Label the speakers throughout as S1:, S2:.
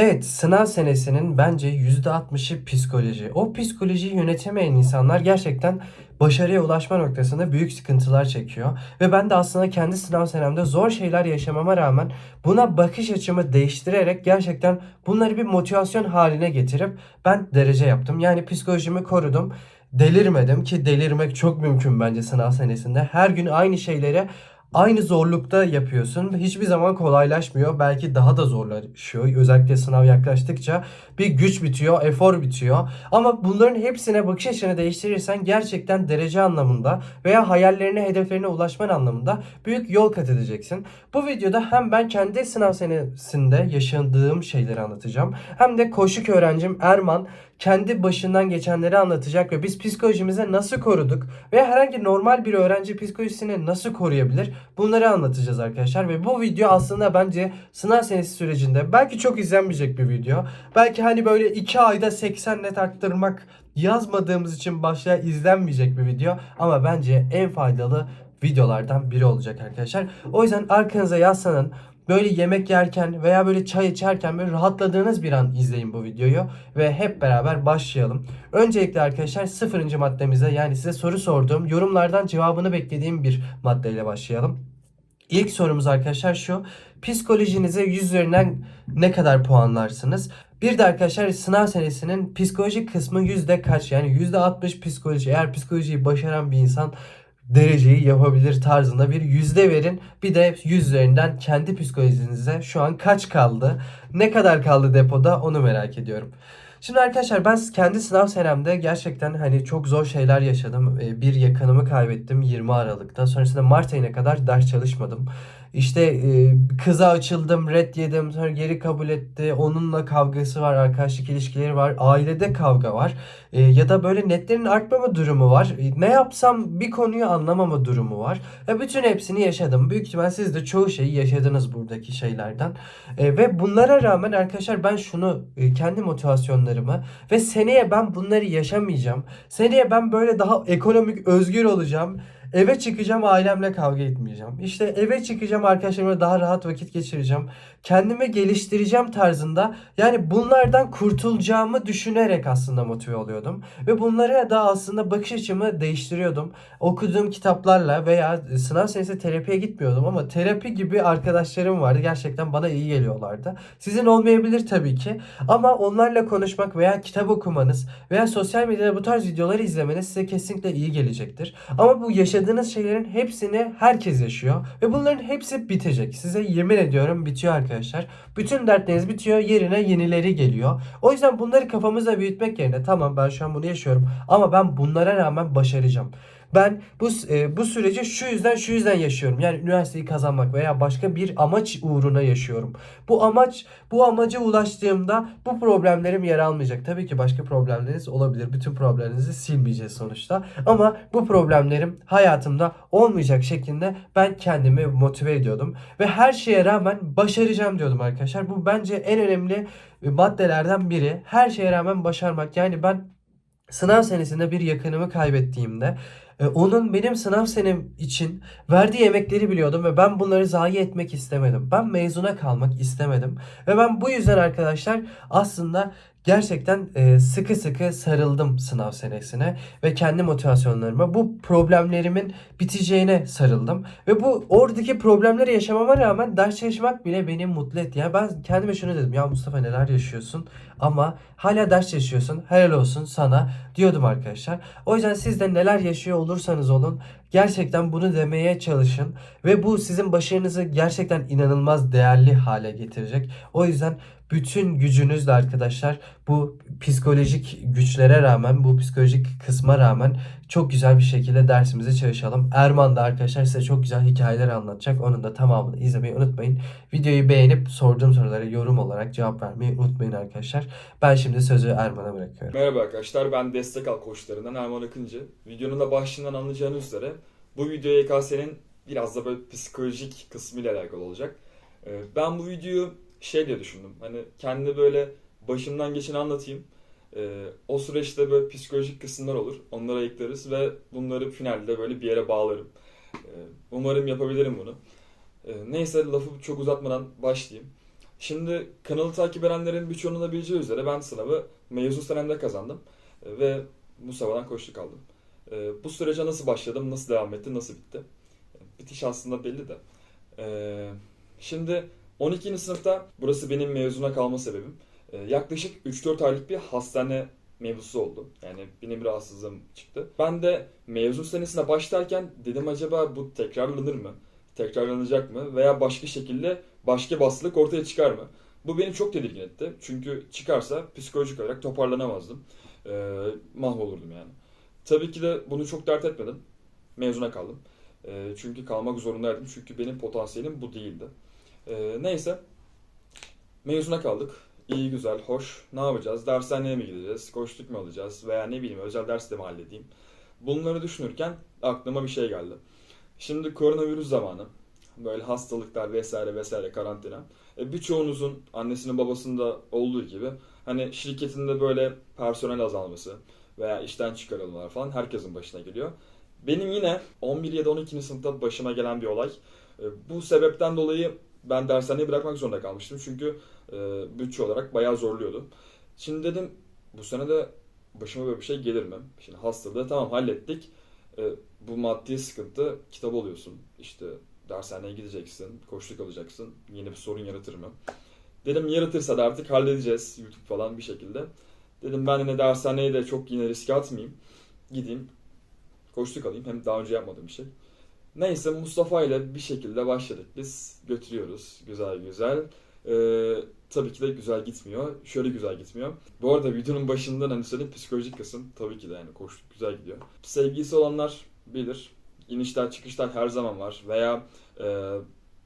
S1: Evet, sınav senesinin bence %60'ı psikoloji. O psikolojiyi yönetemeyen insanlar gerçekten başarıya ulaşma noktasında büyük sıkıntılar çekiyor. Ve ben de aslında kendi sınav senemde zor şeyler yaşamama rağmen buna bakış açımı değiştirerek gerçekten bunları bir motivasyon haline getirip ben derece yaptım. Yani psikolojimi korudum. Delirmedim ki delirmek çok mümkün bence sınav senesinde. Her gün aynı şeyleri aynı zorlukta yapıyorsun. Hiçbir zaman kolaylaşmıyor. Belki daha da zorlaşıyor. Özellikle sınav yaklaştıkça bir güç bitiyor, efor bitiyor. Ama bunların hepsine bakış açını değiştirirsen gerçekten derece anlamında veya hayallerine, hedeflerine ulaşman anlamında büyük yol kat edeceksin. Bu videoda hem ben kendi sınav senesinde yaşadığım şeyleri anlatacağım. Hem de koşuk öğrencim Erman kendi başından geçenleri anlatacak ve biz psikolojimizi nasıl koruduk ve herhangi normal bir öğrenci psikolojisini nasıl koruyabilir bunları anlatacağız arkadaşlar ve bu video aslında bence sınav senesi sürecinde belki çok izlenmeyecek bir video. Belki hani böyle 2 ayda 80 net arttırmak yazmadığımız için başlığa izlenmeyecek bir video ama bence en faydalı videolardan biri olacak arkadaşlar. O yüzden arkanıza yaslanın. Böyle yemek yerken veya böyle çay içerken böyle rahatladığınız bir an izleyin bu videoyu ve hep beraber başlayalım. Öncelikle arkadaşlar sıfırıncı maddemize yani size soru sorduğum yorumlardan cevabını beklediğim bir maddeyle başlayalım. İlk sorumuz arkadaşlar şu. Psikolojinize 100 üzerinden ne kadar puanlarsınız? Bir de arkadaşlar sınav senesinin psikolojik kısmı yüzde kaç? Yani yüzde 60 psikoloji. Eğer psikolojiyi başaran bir insan dereceyi yapabilir tarzında bir yüzde verin. Bir de 100 üzerinden kendi psikolojinize şu an kaç kaldı? Ne kadar kaldı depoda onu merak ediyorum. Şimdi arkadaşlar ben kendi sınav senemde gerçekten hani çok zor şeyler yaşadım. Ee, Bir yakınımı kaybettim 20 Aralık'ta. Sonrasında Mart ayına kadar ders çalışmadım. İşte e, kıza açıldım, red yedim, sonra geri kabul etti. Onunla kavgası var, arkadaşlık ilişkileri var, ailede kavga var. E, ya da böyle netlerin artmama durumu var. E, ne yapsam bir konuyu anlamama durumu var. Ve bütün hepsini yaşadım. Büyük ihtimal siz de çoğu şeyi yaşadınız buradaki şeylerden. Ve bunlara rağmen arkadaşlar ben şunu kendi motivasyonlarımı ve seneye ben bunları yaşamayacağım. Seneye ben böyle daha ekonomik özgür olacağım. Eve çıkacağım ailemle kavga etmeyeceğim. İşte eve çıkacağım arkadaşlarımla daha rahat vakit geçireceğim. Kendimi geliştireceğim tarzında yani bunlardan kurtulacağımı düşünerek aslında motive oluyordum. Ve bunlara da aslında bakış açımı değiştiriyordum. Okuduğum kitaplarla veya sınav senesi terapiye gitmiyordum ama terapi gibi arkadaşlarım vardı. Gerçekten bana iyi geliyorlardı. Sizin olmayabilir tabii ki ama onlarla konuşmak veya kitap okumanız veya sosyal medyada bu tarz videoları izlemeniz size kesinlikle iyi gelecektir. Ama bu yaşadığınız şeylerin hepsini herkes yaşıyor ve bunların hepsi bitecek. Size yemin ediyorum bitiyor arkadaşlar. Bütün dertleriniz bitiyor yerine yenileri geliyor. O yüzden bunları kafamızda büyütmek yerine tamam ben şu an bunu yaşıyorum ama ben bunlara rağmen başaracağım. Ben bu e, bu süreci şu yüzden şu yüzden yaşıyorum. Yani üniversiteyi kazanmak veya başka bir amaç uğruna yaşıyorum. Bu amaç bu amaca ulaştığımda bu problemlerim yer almayacak. Tabii ki başka problemleriniz olabilir. Bütün problemlerinizi silmeyeceğiz sonuçta. Ama bu problemlerim hayatımda olmayacak şeklinde ben kendimi motive ediyordum ve her şeye rağmen başaracağım diyordum arkadaşlar. Bu bence en önemli maddelerden biri. Her şeye rağmen başarmak. Yani ben sınav senesinde bir yakınımı kaybettiğimde e, onun benim sınav senem için verdiği emekleri biliyordum ve ben bunları zayi etmek istemedim. Ben mezuna kalmak istemedim. Ve ben bu yüzden arkadaşlar aslında gerçekten e, sıkı sıkı sarıldım sınav senesine ve kendi motivasyonlarıma bu problemlerimin biteceğine sarıldım ve bu oradaki problemleri yaşamama rağmen ders çalışmak bile beni mutlu etti. Yani ben kendime şunu dedim ya Mustafa neler yaşıyorsun ama hala ders çalışıyorsun helal olsun sana diyordum arkadaşlar. O yüzden siz de neler yaşıyor olursanız olun gerçekten bunu demeye çalışın ve bu sizin başarınızı gerçekten inanılmaz değerli hale getirecek. O yüzden bütün gücünüzle arkadaşlar bu psikolojik güçlere rağmen bu psikolojik kısma rağmen çok güzel bir şekilde dersimizi çalışalım. Erman da arkadaşlar size çok güzel hikayeler anlatacak. Onun da tamamını izlemeyi unutmayın. Videoyu beğenip sorduğum sorulara yorum olarak cevap vermeyi unutmayın arkadaşlar. Ben şimdi sözü Erman'a bırakıyorum.
S2: Merhaba arkadaşlar ben Destek Al koçlarından Erman Akıncı. Videonun da başlığından anlayacağınız üzere bu video YKS'nin biraz da böyle psikolojik kısmıyla alakalı olacak. Ee, Ben bu videoyu şey diye düşündüm. Hani kendi böyle başımdan geçeni anlatayım. Ee, o süreçte böyle psikolojik kısımlar olur. Onları ayıklarız ve bunları finalde böyle bir yere bağlarım. Ee, Umarım yapabilirim bunu. Ee, Neyse lafı çok uzatmadan başlayayım. Şimdi kanalı takip edenlerin birçoğunun da bileceği üzere ben sınavı mezun senemde kazandım E, ve Musaba'dan koştuk aldım. E, bu sürece nasıl başladım, nasıl devam etti, nasıl bitti? Bitiş aslında belli de. E, şimdi 12. sınıfta burası benim mezuna kalma sebebim. E, yaklaşık 3-4 aylık bir hastane mevzusu oldu. Yani benim rahatsızlığım çıktı. Ben de mezun senesine başlarken dedim acaba bu tekrarlanır mı? Tekrarlanacak mı? Veya başka şekilde başka bir hastalık ortaya çıkar mı? Bu beni çok tedirgin etti. Çünkü çıkarsa psikolojik olarak toparlanamazdım. Ee, mahvolurdum yani. Tabii ki de bunu çok dert etmedim. Mezuna kaldım. Ee, çünkü kalmak zorundaydım. Çünkü benim potansiyelim bu değildi. Ee, neyse. Mezuna kaldık. İyi güzel, hoş. Ne yapacağız? Dershaneye mi gideceğiz? Koçluk mu alacağız? Veya ne bileyim özel ders de mi halledeyim? Bunları düşünürken aklıma bir şey geldi. Şimdi koronavirüs zamanı. Böyle hastalıklar vesaire vesaire karantina. E, birçoğunuzun annesinin babasında olduğu gibi hani şirketinde böyle personel azalması veya işten çıkarılmalar falan herkesin başına geliyor. Benim yine 11 ya da 12. sınıfta başıma gelen bir olay. E, bu sebepten dolayı ben dershaneyi bırakmak zorunda kalmıştım. Çünkü e, bütçe olarak bayağı zorluyordu. Şimdi dedim bu sene de başıma böyle bir şey gelir mi? Şimdi hastalığı tamam hallettik. E, bu maddi sıkıntı kitap oluyorsun. İşte dershaneye gideceksin, koçluk alacaksın. Yeni bir sorun yaratır mı? Dedim yaratırsa da artık halledeceğiz YouTube falan bir şekilde. Dedim ben yine dershaneye de çok yine riske atmayayım. Gideyim, koçluk alayım. Hem daha önce yapmadığım bir şey. Neyse Mustafa ile bir şekilde başladık biz. Götürüyoruz güzel güzel. Ee, tabii ki de güzel gitmiyor. Şöyle güzel gitmiyor. Bu arada videonun başından hani söyleyeyim psikolojik kısım tabii ki de yani koştuk güzel gidiyor. Sevgilisi olanlar bilir. İnişler çıkışlar her zaman var. Veya e,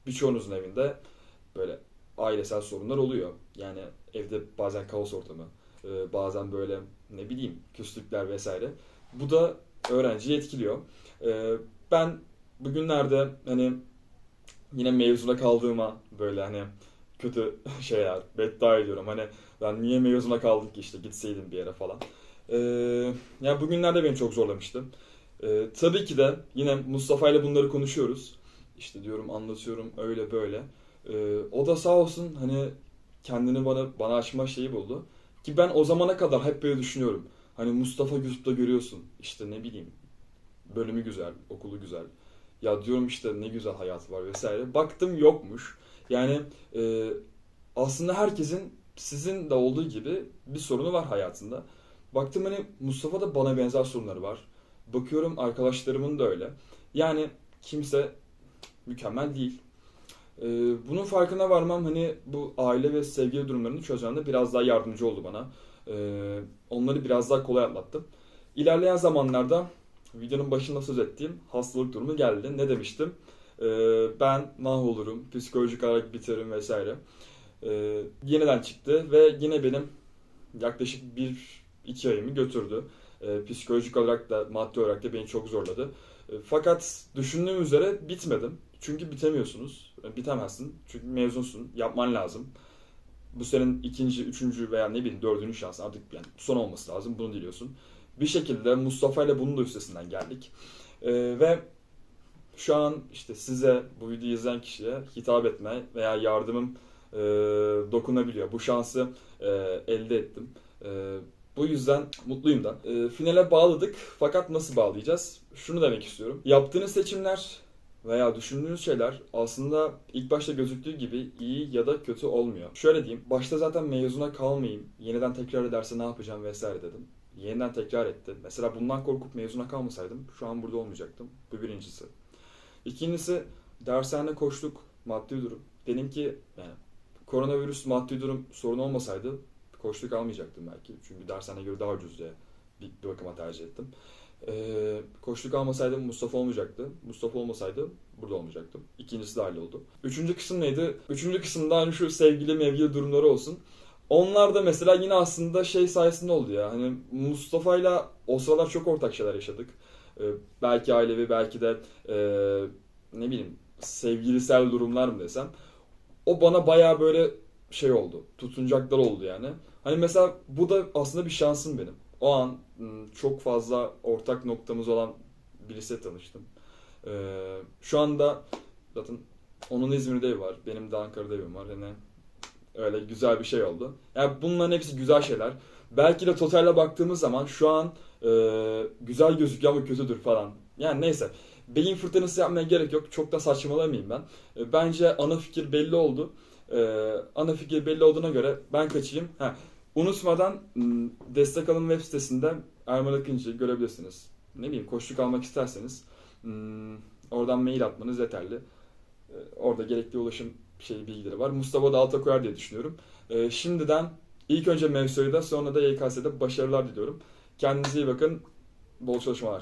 S2: birçoğunuzun evinde böyle ailesel sorunlar oluyor. Yani evde bazen kaos ortamı, e, bazen böyle ne bileyim küslükler vesaire. Bu da öğrenciyi etkiliyor. E, ben bugünlerde hani yine mezuna kaldığıma böyle hani kötü şeyler beddua ediyorum. Hani ben niye mezuna kaldım ki işte gitseydim bir yere falan. Ee, yani bugünlerde beni çok zorlamıştı. Ee, tabii ki de yine Mustafa ile bunları konuşuyoruz. İşte diyorum anlatıyorum öyle böyle. Ee, o da sağ olsun hani kendini bana bana açma şeyi buldu. Ki ben o zamana kadar hep böyle düşünüyorum. Hani Mustafa YouTube'da görüyorsun. İşte ne bileyim bölümü güzel, okulu güzel. Ya diyorum işte ne güzel hayat var vesaire. Baktım yokmuş. Yani e, aslında herkesin sizin de olduğu gibi bir sorunu var hayatında. Baktım hani Mustafa da bana benzer sorunları var. Bakıyorum arkadaşlarımın da öyle. Yani kimse mükemmel değil. E, bunun farkına varmam hani bu aile ve sevgili durumlarını çözmemde biraz daha yardımcı oldu bana. E, onları biraz daha kolay atlattım. İlerleyen zamanlarda videonun başında söz ettiğim hastalık durumu geldi. Ne demiştim? Ee, ben mahvolurum, psikolojik olarak bitiririm vesaire. Ee, yeniden çıktı ve yine benim yaklaşık bir iki ayımı götürdü. Ee, psikolojik olarak da maddi olarak da beni çok zorladı. Ee, fakat düşündüğüm üzere bitmedim. Çünkü bitemiyorsunuz. Yani Bitemezsin. Çünkü mezunsun. Yapman lazım. Bu senin ikinci, üçüncü veya ne bileyim dördüncü şansın artık yani son olması lazım. Bunu diliyorsun. Bir şekilde Mustafa ile bunun da üstesinden geldik. Ee, ve şu an işte size bu videoyu izleyen kişiye hitap etme veya yardımım e, dokunabiliyor. Bu şansı e, elde ettim. E, bu yüzden mutluyum da. E, finale bağladık fakat nasıl bağlayacağız? Şunu demek istiyorum. Yaptığınız seçimler veya düşündüğünüz şeyler aslında ilk başta gözüktüğü gibi iyi ya da kötü olmuyor. Şöyle diyeyim, başta zaten mezuna kalmayayım, yeniden tekrar ederse ne yapacağım vesaire dedim. Yeniden tekrar etti. Mesela bundan korkup mezuna kalmasaydım şu an burada olmayacaktım. Bu birincisi. İkincisi dershane koştuk maddi durum. Dedim ki yani koronavirüs maddi durum sorun olmasaydı koştuk almayacaktım belki. Çünkü dershane göre daha ucuz diye bir, bir bakıma tercih ettim. Ee, koştuk almasaydım Mustafa olmayacaktı. Mustafa olmasaydı burada olmayacaktım. İkincisi de halloldu. Üçüncü kısım neydi? Üçüncü kısımda hani şu sevgili mevgili durumları olsun. Onlar da mesela yine aslında şey sayesinde oldu ya. Hani Mustafa'yla o sıralar çok ortak şeyler yaşadık. Ee, belki ailevi belki de e, ne bileyim sevgilisel durumlar mı desem. O bana baya böyle şey oldu. Tutuncaklar oldu yani. Hani mesela bu da aslında bir şansım benim. O an çok fazla ortak noktamız olan birisiyle tanıştım. Ee, şu anda zaten onun İzmir'de evi var. Benim de Ankara'da evim var. Yani Öyle güzel bir şey oldu. Yani bunların hepsi güzel şeyler. Belki de totalde baktığımız zaman şu an e, güzel gözüküyor ama kötüdür falan. Yani neyse. Beyin fırtınası yapmaya gerek yok. Çok da saçmalamayayım ben. E, bence ana fikir belli oldu. E, ana fikir belli olduğuna göre ben kaçayım. Ha, unutmadan m, destek alın web sitesinde Erman Akıncı'yı görebilirsiniz. Ne bileyim koçluk almak isterseniz m, oradan mail atmanız yeterli. E, orada gerekli ulaşım şey bilgileri var. Mustafa da alta koyar diye düşünüyorum. E, şimdiden ilk önce Mevsu'yu da sonra da YKS'de başarılar diliyorum. Kendinize iyi bakın. Bol çalışmalar.